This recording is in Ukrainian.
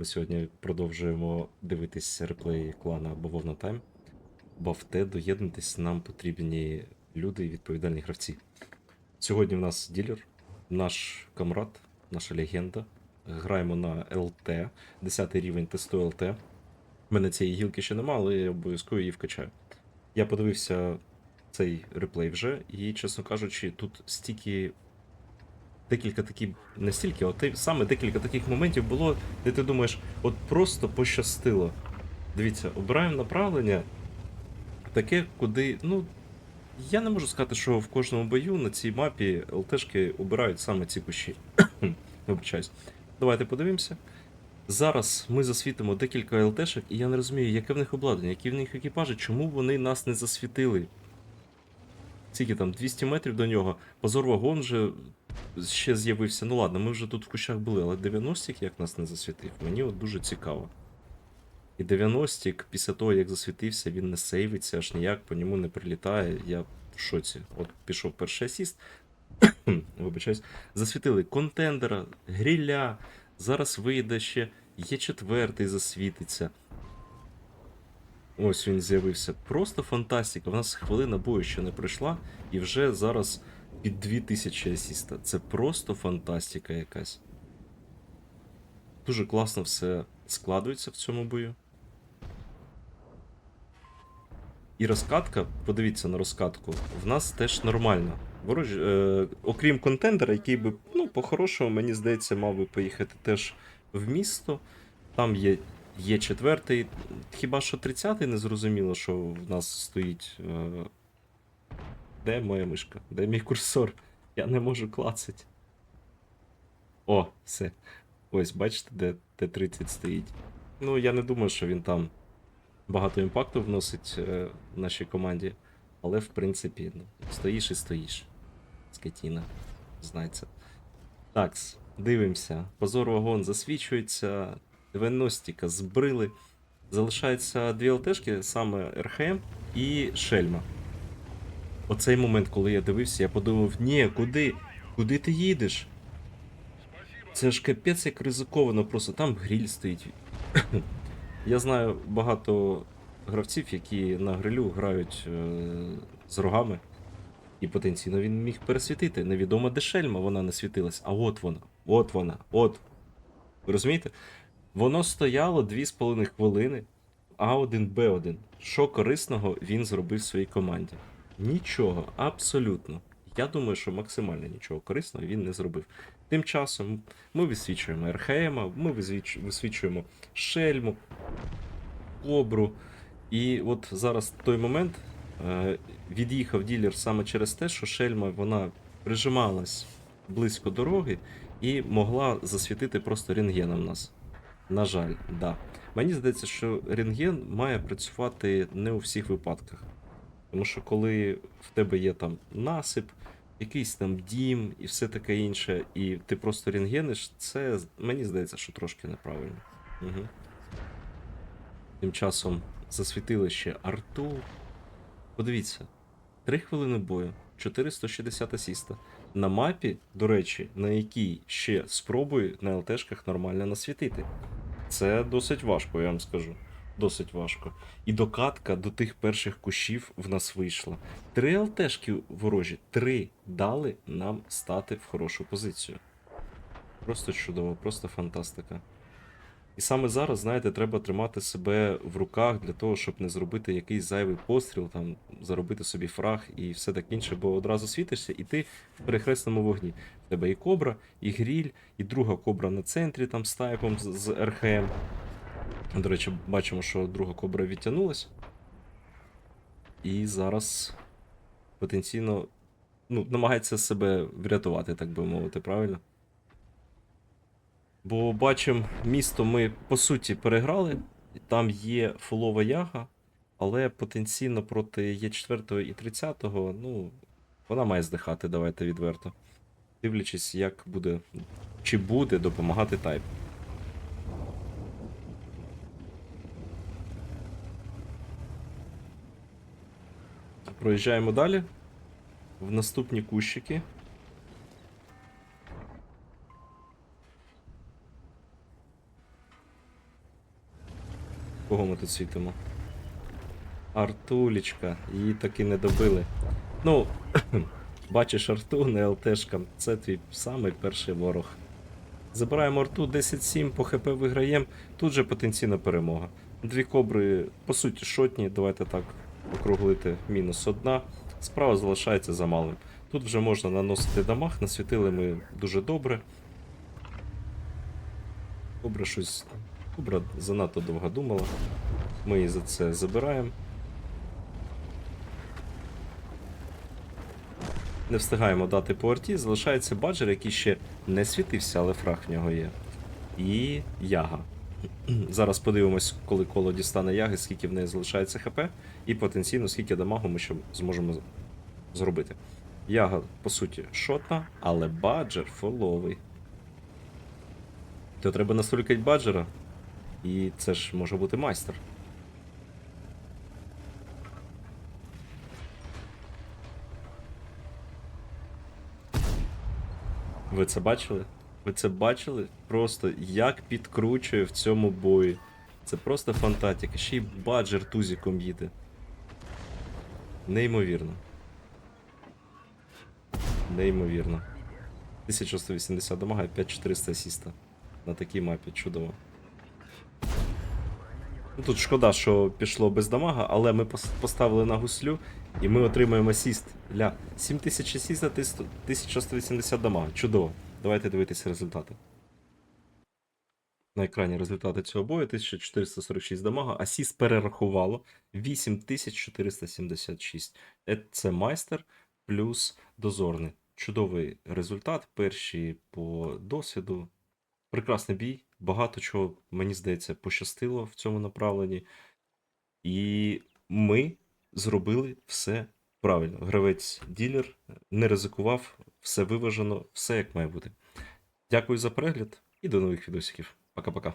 Ми сьогодні продовжуємо дивитись реплей клана Бавовна Тайм. Бо в те доєднатись нам потрібні люди і відповідальні гравці. Сьогодні в нас ділер, наш камрад, наша легенда. Граємо на ЛТ, 10 рівень тесту ЛТ. У мене цієї гілки ще нема, але я обов'язково її вкачаю. Я подивився цей реплей вже, і, чесно кажучи, тут стільки. Декілька таких, не стільки, саме декілька таких моментів було, де ти думаєш, от просто пощастило. Дивіться, обираємо направлення таке, куди. Ну, я не можу сказати, що в кожному бою на цій мапі ЛТшки обирають саме ці кущі. Давайте подивимося. Зараз ми засвітимо декілька ЛТшок, і я не розумію, яке в них обладнання, які в них екіпажі, чому вони нас не засвітили. Скільки там, 200 метрів до нього. Позор вагон вже ще з'явився. Ну ладно, ми вже тут в кущах були, але 90-ік як нас не засвітив, мені от дуже цікаво. І 90-ік, після того, як засвітився, він не сейвиться, аж ніяк по ньому не прилітає. Я в шоці. От пішов перший асіст. Вибачаюсь. Засвітили контендера, гріля. Зараз вийде ще є четвертий, засвітиться. Ось він з'явився. Просто фантастика. У нас хвилина бою ще не пройшла, і вже зараз під 2000 асіста. Це просто фантастика якась. Дуже класно все складується в цьому бою. І розкатка, подивіться на розкатку, в нас теж нормальна. Ворож, е, окрім контендера, який би, ну, по-хорошому, мені здається, мав би поїхати теж в місто. Там є, є четвертий. Хіба що 30-й не зрозуміло, що в нас стоїть. Е, де моя мишка? Де мій курсор? Я не можу клацати. О, все. Ось, бачите, де Т-30 стоїть. Ну, я не думаю, що він там багато імпакту вносить е, в нашій команді. Але, в принципі, ну, стоїш і стоїш. Скотіна. Знається. Так, дивимося. Позор вагон засвічується. 90-ка збрили. Залишається дві ЛТшки, саме РХМ і Шельма. Оцей момент, коли я дивився, я подумав, ні, куди? Куди ти їдеш? Це ж капець як ризиковано, просто там гриль стоїть. Я знаю багато гравців, які на грилю грають е, з рогами, і потенційно він міг пересвітити. Невідомо де шельма вона не світилась, а от вона, от вона, от. Ви розумієте? Воно стояло 2,5 хвилини, А1, Б1. Що корисного він зробив своїй команді? Нічого, абсолютно. Я думаю, що максимально нічого корисного він не зробив. Тим часом ми висвічуємо РХМ, ми висвіч- висвічуємо Шельму, Кобру. І от зараз той момент е, від'їхав ділер саме через те, що Шельма вона прижималась близько дороги і могла засвітити просто рентгеном нас. На жаль, да. Мені здається, що рентген має працювати не у всіх випадках. Тому що коли в тебе є там насип, якийсь там дім і все таке інше, і ти просто рентгениш, це мені здається, що трошки неправильно. Угу. Тим часом засвітили ще арту. Подивіться, 3 хвилини бою, 460 асіста. На мапі, до речі, на якій ще спробую на ЛТшках нормально насвітити. Це досить важко, я вам скажу. Досить важко. І докатка до тих перших кущів в нас вийшла. Три ЛТшки ворожі, три дали нам стати в хорошу позицію. Просто чудово, просто фантастика. І саме зараз, знаєте, треба тримати себе в руках для того, щоб не зробити якийсь зайвий постріл, там, заробити собі фраг і все таке інше, бо одразу світишся, і ти в перехресному вогні. В тебе і кобра, і гріль, і друга кобра на центрі там з тайпом з, з РХМ. До речі, бачимо, що друга кобра відтягнулась. І зараз потенційно ну, намагається себе врятувати, так би мовити, правильно? Бо бачимо, місто ми по суті переграли. Там є фулова яга, але потенційно проти Є4 і 30, ну, вона має здихати, давайте відверто. Дивлячись, як буде, чи буде допомагати тайп. Проїжджаємо далі. В наступні кущики. Кого ми тут світимо? Артулічка, її таки не добили. Ну, бачиш арту, не ЛТшка. Це твій самий перший ворог. Забираємо арту 10-7, по ХП виграємо. Тут же потенційна перемога. Дві кобри, по суті, шотні, давайте так округлити. Мінус одна. Справа залишається за малим. Тут вже можна наносити дамаг, насвітили ми дуже добре. Кобра щось. Кобра занадто довго думала. Ми її за це забираємо. Не встигаємо дати по арті, залишається баджер, який ще не світився, але фраг в нього є. І яга. Зараз подивимось, коли коло дістане яги, скільки в неї залишається ХП, і потенційно скільки дамагу ми ще зможемо зробити. Яга, по суті, шотна, але баджер фоловий. То треба настолькати баджера, і це ж може бути майстер. Ви це бачили? Ви це бачили? Просто як підкручує в цьому бої. Це просто фантастика. Ще й баджер тузіком їде. Неймовірно. Неймовірно. 1180 дамага і 5400 асіста. На такій мапі чудово. Ну, тут шкода, що пішло без дамага, але ми поставили на гуслю і ми отримаємо асіст. Ля, 7000 асіста, 1180 дамага. Чудово. Давайте дивитися результати. На екрані результати цього бою 1446 дамага, асіст перерахувало 8476. Е, Це майстер плюс дозорний. Чудовий результат. Перші по досвіду. Прекрасний бій. Багато чого, мені здається, пощастило в цьому направленні. І ми зробили все правильно. Гравець ділер не ризикував, все виважено, все як має бути. Дякую за перегляд і до нових відосиків. Пока-пока.